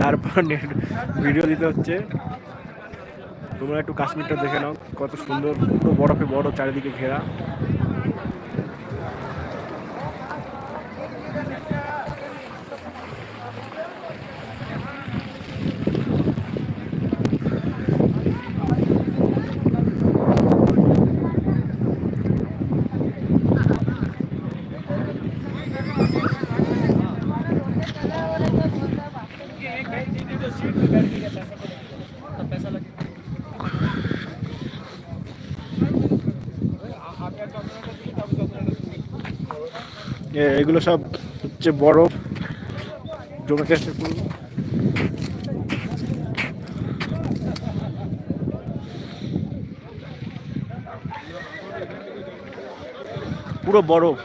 তারপর net video দিতে হচ্ছে। তোমরা একটু কাশ্মীরটা দেখে নাও, কত সুন্দর, পুরো বরফে বড় চারিদিকে ঘেরা। এগুলো সব হচ্ছে বরফ জমে গেছে পুরো পুরো বরফ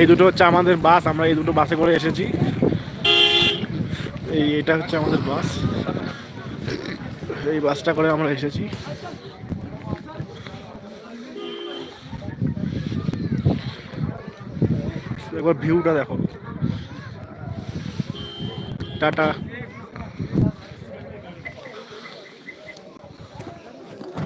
এই দুটো হচ্ছে আমাদের বাস, আমরা এই দুটো বাসে করে এসেছি। এই এটা হচ্ছে আমাদের বাস। এই বাসটা করে আমরা এসেছি। একবার ভিউটা দেখো। টাটা।